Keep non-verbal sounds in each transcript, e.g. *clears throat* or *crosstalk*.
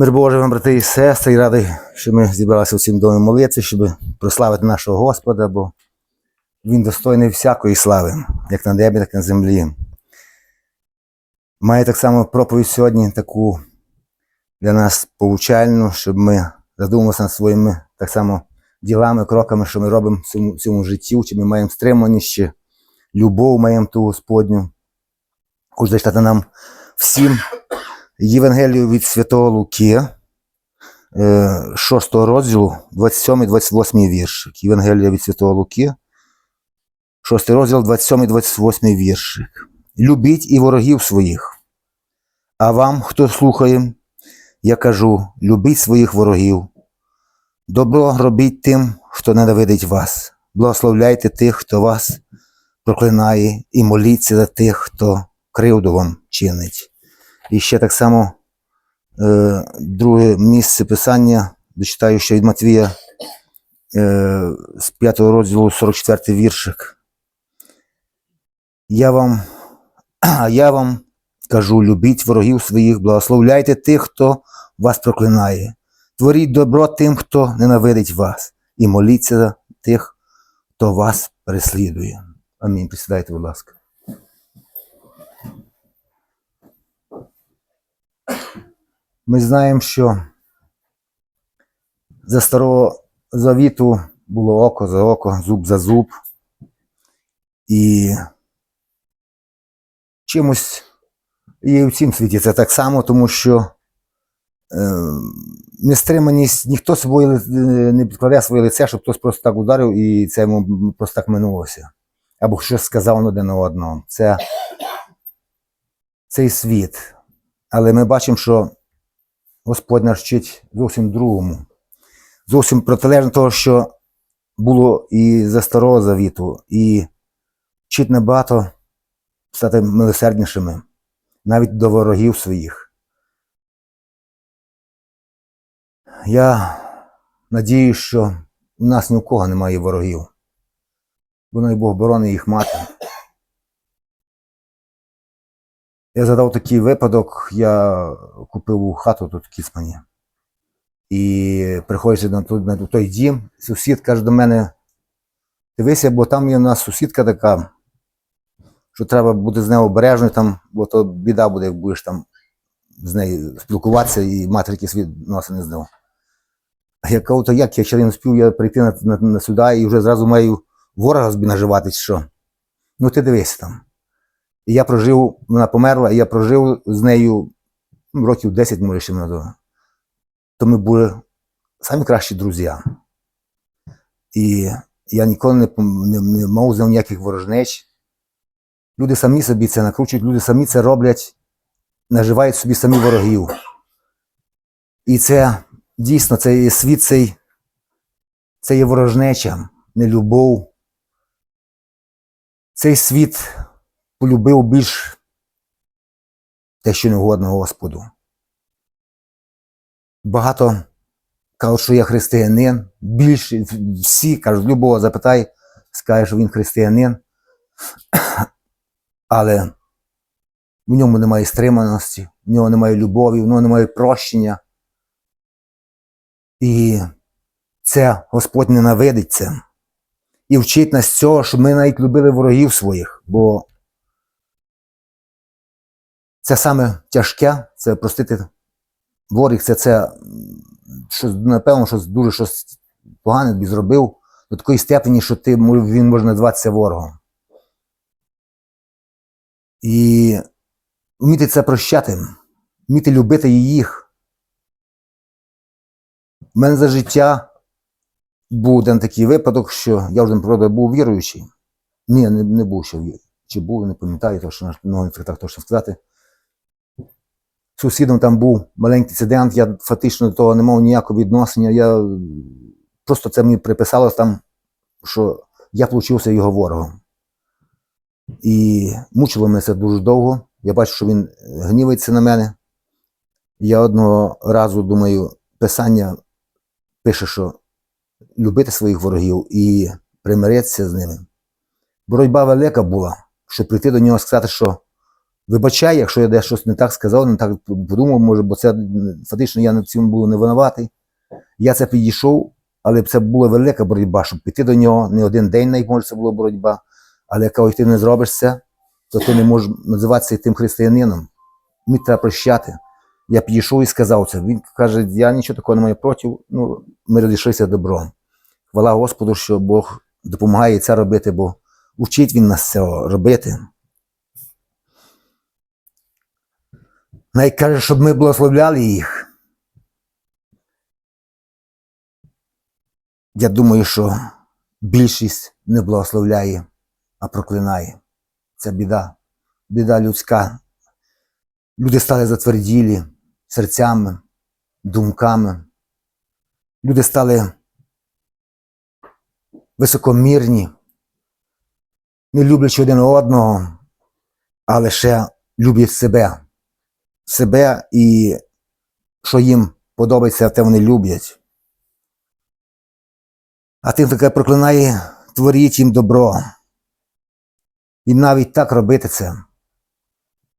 Мир Божий вам, брати і сестри, і радий, що ми зібралися у цім домі молитися, щоб прославити нашого Господа, бо Він достойний всякої слави, як на небі, так і на землі. Має так само проповідь сьогодні таку для нас повчальну, щоб ми задумалися над своїми так само ділами, кроками, що ми робимо в цьому, в цьому житті, чи ми маємо стриманість, чи любов маємо ту Господню. Хочу зачитати нам всім Євангелію від Святого Луки, 6 розділу, 27-28 віршик. Євангелія від Святого Луки, 6 розділ, 27-28 віршик. Любіть і ворогів своїх. А вам, хто слухає, я кажу: любіть своїх ворогів. Добро робіть тим, хто ненавидить вас. Благословляйте тих, хто вас проклинає, і моліться за тих, хто кривду вам чинить. І ще так само е, друге місце писання, дочитаю ще від Матвія е, з 5 розділу 44 віршик. Я вам, я вам кажу, любіть ворогів своїх, благословляйте тих, хто вас проклинає. Творіть добро тим, хто ненавидить вас, і моліться за тих, хто вас переслідує. Амінь. Присідайте, будь ласка. Ми знаємо, що за старого завіту було око за око, зуб за зуб. І чимось і в цім світі це так само, тому що е, нестриманість, ніхто собою не підкладе своє лице, щоб хтось просто так ударив і це йому просто так минулося. Або щось сказав один на одного. Це цей світ. Але ми бачимо, що Господь нас вчить зовсім другому. Зовсім протилежно того, що було і за старого завіту, і вчить набагато стати милосерднішими, навіть до ворогів своїх. Я надію, що у нас ні у кого немає ворогів, бо най Бог борони їх мати. Я задав такий випадок, я купив хату тут в Кіцмані. І приходячи на той, на той дім, сусід каже до мене: дивися, бо там є у нас сусідка така, що треба бути з нею обережною, там, бо то біда буде, як будеш там з нею спілкуватися і мати якісь відносини з нею. А я кажу, то як я ще не успів я прийти на, на, на сюди і вже зразу маю ворога чи що? Ну ти дивися там. І я прожив, вона померла, і я прожив з нею ну, років 10, може, ще назад. То ми були самі кращі друзі. І я ніколи не, не, не мав з ним ніяких ворожнеч. Люди самі собі це накручують, люди самі це роблять, наживають собі самі ворогів. І це дійсно це світ цей, це є ворожнеча, не любов. Цей світ полюбив більш те, що не угодно Господу. Багато кажуть, що я християнин. Більше всі кажуть, любого запитай, скаже, що він християнин. *coughs* Але в ньому немає стриманості, в нього немає любові, в нього немає прощення. І це Господь ненавидить це. І вчить нас цього, щоб ми навіть любили ворогів своїх, бо це саме тяжке, це простити ворог, це, це щось, напевно, щось дуже щось погане тобі зробив до такої степені, що ти, він може назватися ворогом. І вміти це прощати, вміти любити їх. У мене за життя був один такий випадок, що я вже правда був віруючий. Ні, не, не був ще віруючий. Чи був, не пам'ятаю, то що ну, не так точно сказати. Сусідом там був маленький інцидент, я фактично до того не мав ніякого відношення. Я просто це мені приписалось там, що я получився його ворогом. І мучило мене це дуже довго. Я бачу, що він гнівається на мене. Я одного разу думаю, писання пише, що любити своїх ворогів і примиритися з ними. Боротьба велика була, щоб прийти до нього і сказати, що вибачай, якщо я десь щось не так сказав, не так подумав, може, бо це фактично я на цьому був не винуватий. Я це підійшов, але це була велика боротьба, щоб піти до нього. Не один день навіть це була боротьба. Але я ти не зробиш це, то ти не можеш називатися тим християнином. Мені треба прощати. Я підійшов і сказав це. Він каже, я нічого такого не маю проти, ну, ми розійшлися добром. Хвала Господу, що Бог допомагає це робити, бо учить Він нас цього робити. Навіть каже, щоб ми благословляли їх. Я думаю, що більшість не благословляє, а проклинає. Це біда. Біда людська. Люди стали затверділі серцями, думками. Люди стали високомірні, не люблячи один одного, а лише люблять себе. Себе і що їм подобається, те вони люблять. А тим, хто проклинає, творіть їм добро. І навіть так робити це.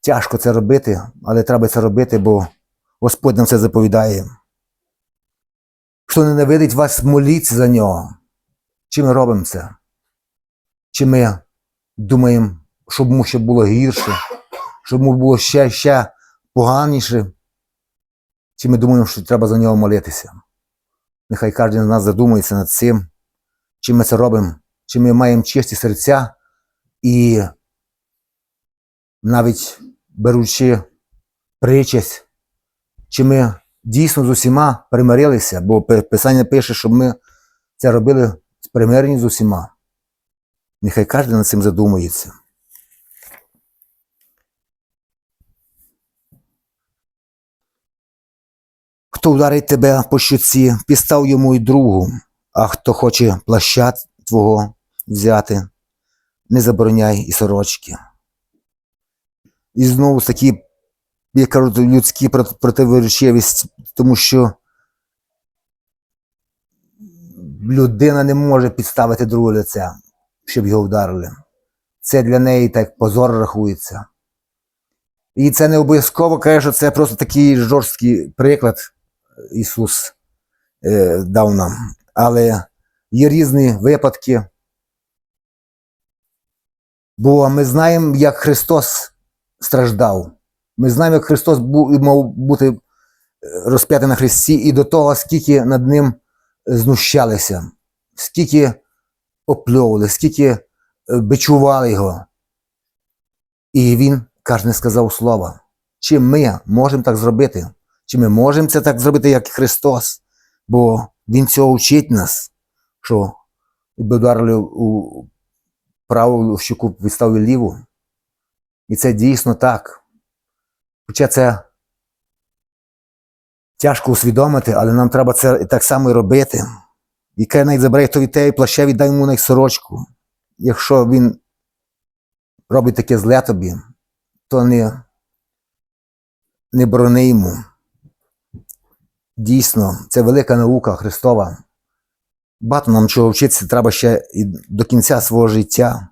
Тяжко це робити, але треба це робити, бо Господь нам це заповідає. Хто ненавидить вас, моліться за нього. Чи ми робимо це? Чи ми думаємо, щоб йому ще було гірше, щоб йому було ще, ще поганіше? Чи ми думаємо, що треба за нього молитися? Нехай кожен з нас задумається над цим, чи ми це робимо, чи ми маємо чисті серця і навіть беручи причасть, чи ми дійсно з усіма примирилися, бо Пи- Писання пише, щоб ми це робили з примирені з усіма. Нехай кожен над цим задумується. Хто ударить тебе по щуці, підстав йому й другу, а хто хоче плаща твого взяти, не забороняй і сорочки. І знову такі, як кажуть, людські противоречивість, тому що людина не може підставити друге лице, щоб його вдарили. Це для неї так позор рахується. І це не обов'язково каже, що це просто такий жорсткий приклад Ісус е, дав нам. Але є різні випадки. Бо ми знаємо, як Христос страждав. Ми знаємо, як Христос був, мав бути е, розп'ятий на Христі, і до того, скільки над ним знущалися, скільки опльовували, скільки е, бичували його. І він каже, не сказав слова. Чи ми можемо так зробити? Чи ми можемо це так зробити, як Христос? Бо Він цього вчить нас, що ударили у праву щуку відставили ліву. І це дійсно так. Хоча це тяжко усвідомити, але нам треба це так само і робити. І каже, навіть забирай хто від тебе плаща, віддай йому сорочку. Якщо він робить таке зле тобі, то не, не борони йому. Дійсно, це велика наука Христова. Багато нам чого вчитися треба ще і до кінця свого життя.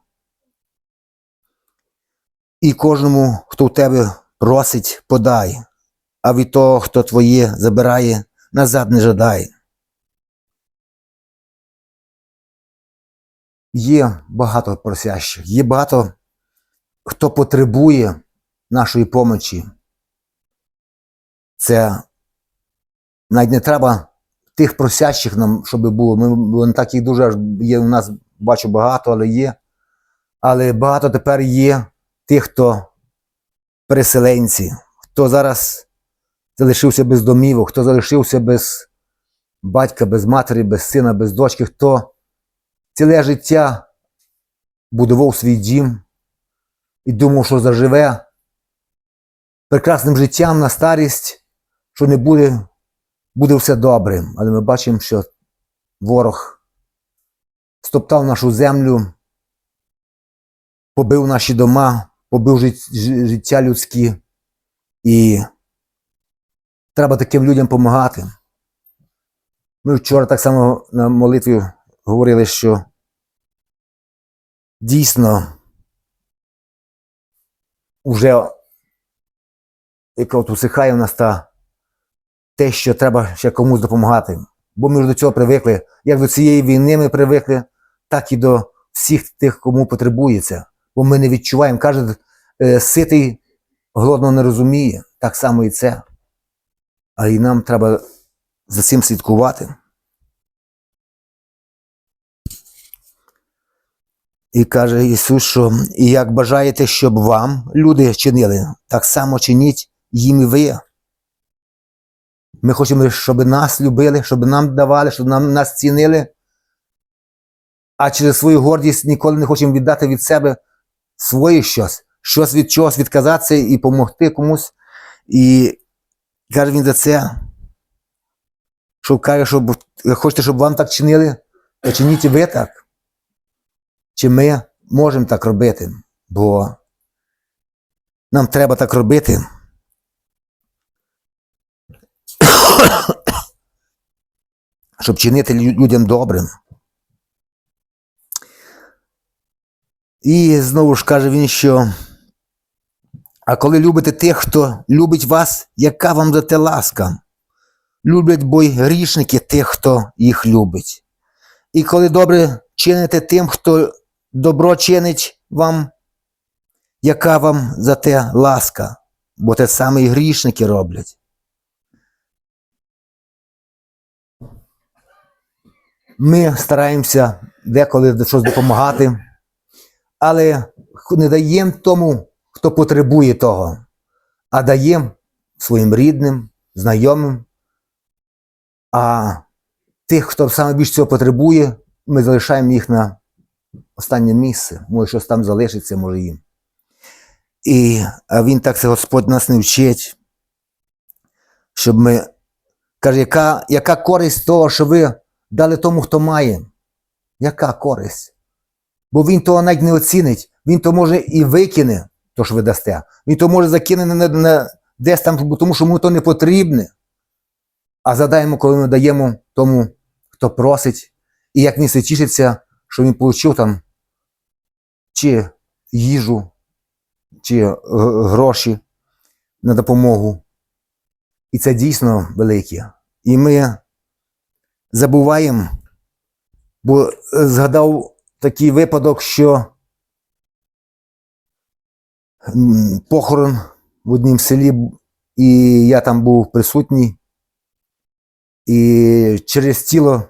І кожному, хто в тебе просить, подай, а від того, хто твоє забирає, назад не жадай. Є багато просящих, є багато хто потребує нашої помочі. Це навіть не треба тих просящих нам, щоб було. Ми не так їх дуже аж є у нас, бачу багато, але є. Але багато тепер є тих, хто переселенці, хто зараз залишився без домівок, хто залишився без батька, без матері, без сина, без дочки, хто ціле життя будував свій дім і думав, що заживе прекрасним життям на старість, що не буде, буде все добре. Але ми бачимо, що ворог стоптав нашу землю, побив наші дома, побив жит- життя людське. І треба таким людям допомагати. Ми вчора так само на молитві говорили, що дійсно вже яка от усихає в нас та те, що треба ще комусь допомагати. Бо ми ж до цього привикли. Як до цієї війни ми привикли, так і до всіх тих, кому потребується. Бо ми не відчуваємо. Каже, е, ситий голодного не розуміє. Так само і це. А і нам треба за цим слідкувати. І каже Ісус, що і як бажаєте, щоб вам люди чинили, так само чиніть їм і ви. Ми хочемо, щоб нас любили, щоб нам давали, щоб нам нас цінили. А через свою гордість ніколи не хочемо віддати від себе своє щось, щось від чогось відказатися і допомогти комусь. І каже він за це, що каже, щоб хочете, щоб вам так чинили, то чиніть ви так. Чи ми можемо так робити? Бо нам треба так робити. *coughs* Щоб чинити людям добрим. І знову ж каже він, що а коли любите тих, хто любить вас, яка вам за те ласка? Люблять бо й грішники тих, хто їх любить. І коли добре чините тим, хто добро чинить вам, яка вам за те ласка, бо те саме і грішники роблять. Ми стараємося деколи щось допомагати, але не даємо тому, хто потребує того, а даємо своїм рідним, знайомим. А тих, хто саме більше цього потребує, ми залишаємо їх на останнє місце. Може, щось там залишиться, може їм. І він так це Господь нас не вчить, щоб ми. Каже, яка, яка користь того, що ви дали тому, хто має? Яка користь? Бо він того навіть не оцінить, він то може і викине, то що ви дасте. Він то може закине на, на, десь там, тому що йому то не потрібне. А задаємо, коли ми даємо тому, хто просить, і як він се тішиться, що він отримав там чи їжу, чи е, гроші на допомогу. І це дійсно велике. І ми забуваємо, бо е, згадав такий випадок, що похорон в однім селі, і я там був присутній. І через тіло,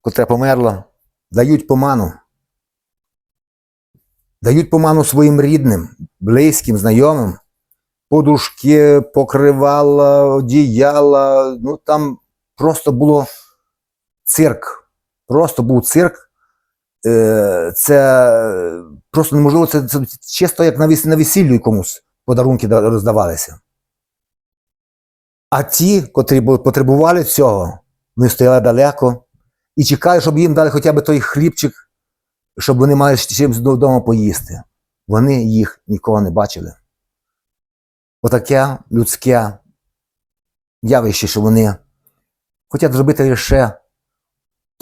котре померло, дають поману. Дають поману своїм рідним, близьким, знайомим. Подушки, покривала, одіяла. Ну там просто було цирк. Просто був цирк. Е, Це просто неможливо, це, це чисто як на вес- весіллю комусь подарунки роздавалися. А ті, котрі потребували цього, вони стояли далеко і чекали, щоб їм дали хоча б той хлібчик, щоб вони мали чимось додому поїсти. Вони їх нікого не бачили. Отаке людське явище, що вони хочуть зробити лише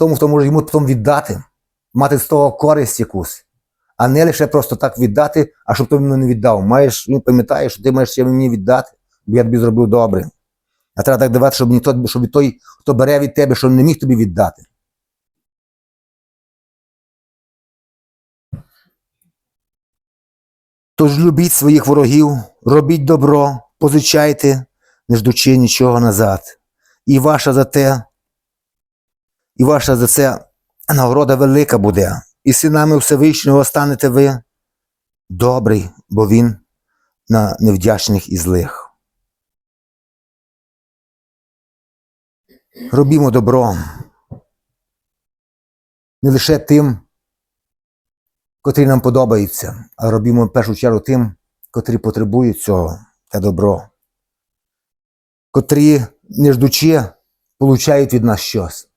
тому, хто може йому потім віддати, мати з того користь якусь, а не лише просто так віддати, а щоб ти мені не віддав. Маєш, ну, пам'ятаєш, що ти маєш ще мені віддати, бо я тобі зробив добре. А треба так давати, щоб, ні той, щоб той, хто бере від тебе, що не міг тобі віддати. Тож любіть своїх ворогів, робіть добро, позичайте, не ждучи нічого назад. І ваша за те, і ваша за це нагорода велика буде. І синами Всевишнього станете ви добрий, бо він на невдячних і злих. Робімо добро. Не лише тим, котрі нам подобаються, а робімо в першу чергу тим, котрі потребують цього те добро, котрі, не ждучи, получають від нас щось.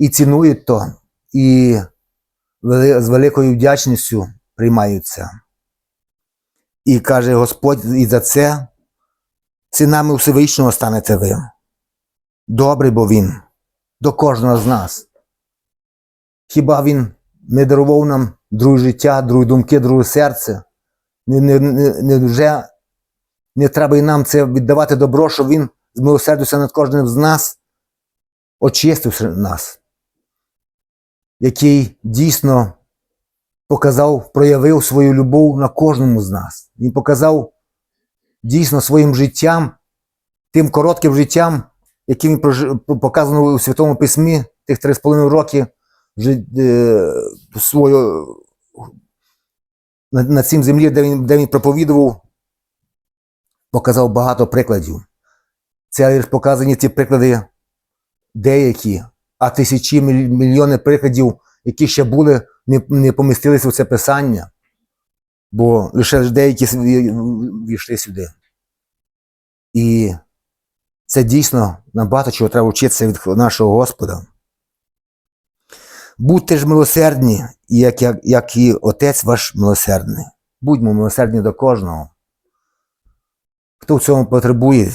І цінують то, і з великою вдячністю приймають це. І каже Господь, і за це синами Всевишнього станете ви. Добрий бо він до кожного з нас. Хіба він не дарував нам друге життя, друге думки, друге серце? Не, не, не, не вже Не треба і нам це віддавати добро, щоб він змилосердився над кожним з нас, очистивши нас, який дійсно показав, проявив свою любов на кожному з нас. Він показав дійсно своїм життям, тим коротким життям, яким він прожи- показано у Святому Письмі, тих три з половиною роки е, свою на, на цім землі, де він, де він проповідував, показав багато прикладів. Це лише показані ті приклади деякі, а тисячі мільйони прикладів, які ще були, не, помістилися в це писання, бо лише деякі війшли сюди. І це дійсно нам багато чого треба вчитися від нашого Господа. Будьте ж милосердні, як, як, як і Отець ваш милосердний. Будьмо милосердні до кожного, хто в цьому потребує,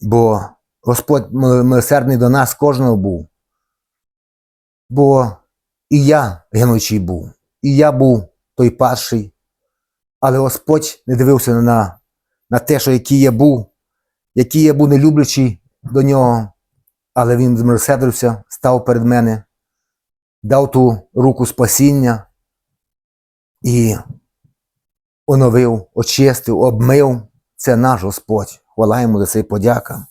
бо Господь милосердний до нас кожного був. Бо і я гинучий був, і я був той падший, але Господь не дивився на, на те, що який я був, який я був нелюблячий до нього, але він змилосердився, став перед мене, дав ту руку спасіння і оновив, очистив, обмив. Це наш Господь. Хвала йому за це подяка.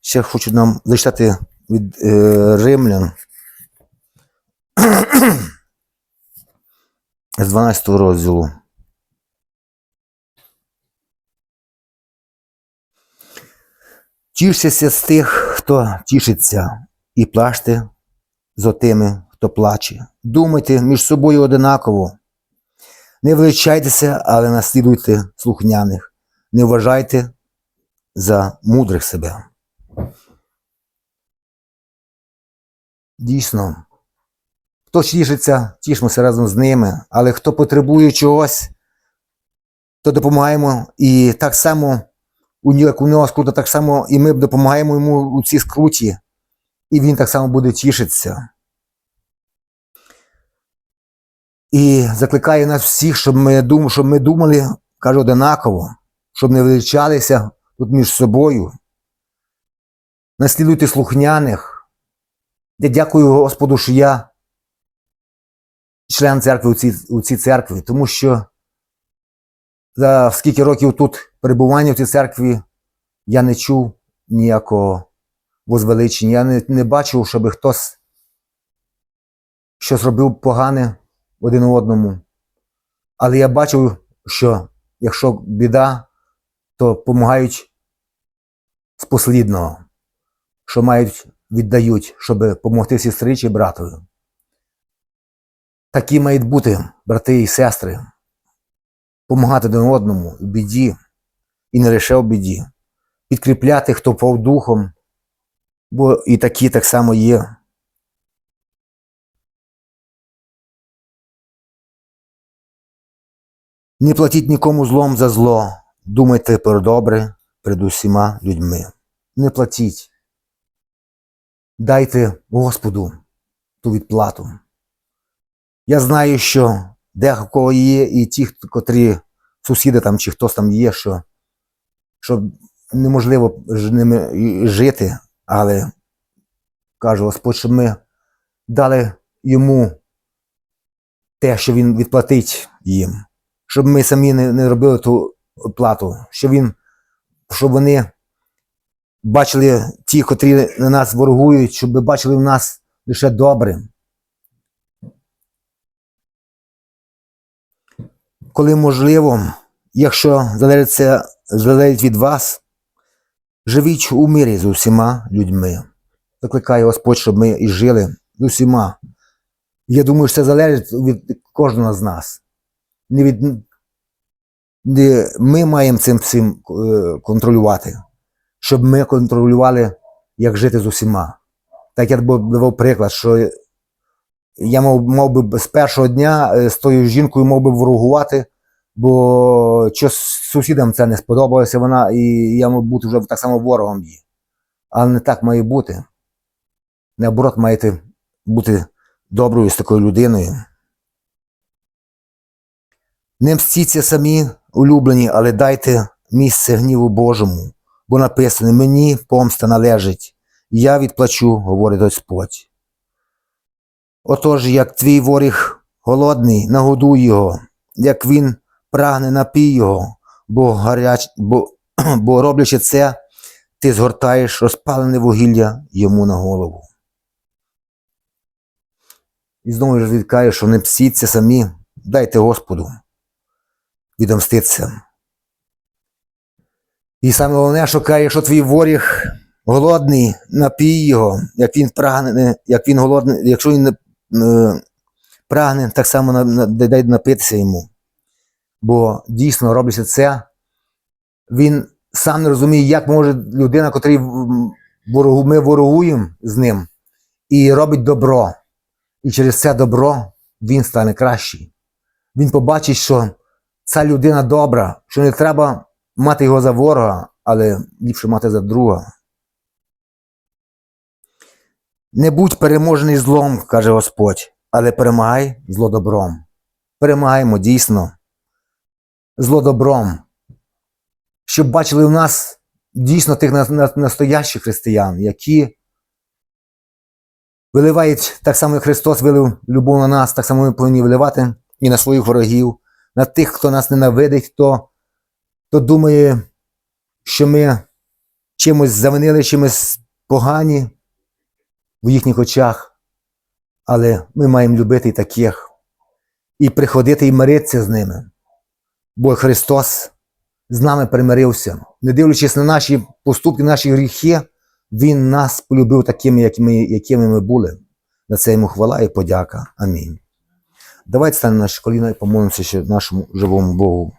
Ще хочу нам зачитати від е, римлян. З 12 розділу. Тішся з тих, хто тішиться, і плачте з отими, хто плаче. Думайте між собою одинаково. Не величайтеся, але наслідуйте слухняних. Не вважайте за мудрих себе. Дійсно, хто тішиться, тішмося разом з ними, але хто потребує чогось, то допомагаємо. І так само, як у нього скрута, так само і ми допомагаємо йому у цій скруті, і він так само буде тішитися. І закликає нас всіх, щоб ми, дум, щоб ми думали, каже, одинаково, щоб не величалися тут між собою. Наслідуйте слухняних. Я дякую Господу, що я член церкви у цій, у цій церкві, тому що за скільки років тут перебування в цій церкві я не чув ніякого возвеличення. Я не, не бачив, щоб хтось щось робив погане один одному. Але я бачив, що якщо біда, то допомагають з послідного, що мають, віддають, щоб допомогти сестрі чи братові. Такі мають бути брати і сестри, помагати один одному в біді і не лише в біді, підкріпляти, хто впав духом, бо і такі так само є. Не платіть нікому злом за зло, думайте про добре перед усіма людьми. Не платіть. Дайте Господу ту відплату. Я знаю, що декого є, і ті, котрі сусіди там чи хтось там є, що, що неможливо з ними жити, але каже Господь, щоб ми дали йому те, що він відплатить їм, щоб ми самі не, не робили ту плату, щоб він, щоб вони бачили ті, котрі на нас ворогують, щоб бачили в нас лише добре. Коли можливо, якщо залежить залежить від вас, живіть у мирі з усіма людьми. Закликає Господь, щоб ми і жили з усіма. Я думаю, що це залежить від кожного з нас. Не від... Не ми маємо цим всім е, контролювати, щоб ми контролювали, як жити з усіма. Так я давав приклад, що я мав, мав би з першого дня е, з тою жінкою мав би ворогувати, бо щось сусідам це не сподобалося, вона, і я мав бути вже так само ворогом її. Але не так має бути. Наоборот, маєте бути доброю з такою людиною. Не мстіться самі улюблені, але дайте місце гніву Божому, бо написано: мені помста належить, я відплачу, говорить Господь. Отож, як твій воріг голодний, нагодуй його, як він прагне напій його, бо, гаряч, бо, *clears throat* бо роблячи це, ти згортаєш розпалене вугілля йому на голову. І знову ж відкаже, що не псіться самі, дайте Господу відомститься. І саме головне, що каже, якщо твій воріг голодний, напій його, як він прагне, як він голодний, якщо він прагне, так само напитися йому. Бо дійсно роблячи це, він сам не розуміє, як може людина, котрій ворогу, ми ворогуємо з ним, і робить добро. І через це добро він стане кращий. Він побачить, що ця людина добра, що не треба мати його за ворога, але ліпше мати за друга. Не будь переможений злом, каже Господь, але перемагай зло добром. Перемагаємо дійсно зло добром. Щоб бачили в нас дійсно тих на- на- настоящих християн, які виливають так само, як Христос вилив любов на нас, так само ми повинні виливати і на своїх ворогів, на тих, хто нас ненавидить, хто, хто думає, що ми чимось завинили, чимось погані в їхніх очах. Але ми маємо любити і таких, і приходити і миритися з ними. Бо Христос з нами примирився. Не дивлячись на наші поступки, наші гріхи, Він нас полюбив такими, якими, якими ми були. На це йому хвала і подяка. Амінь. Давайте станемо наші коліна і помолимося ще нашому живому Богу.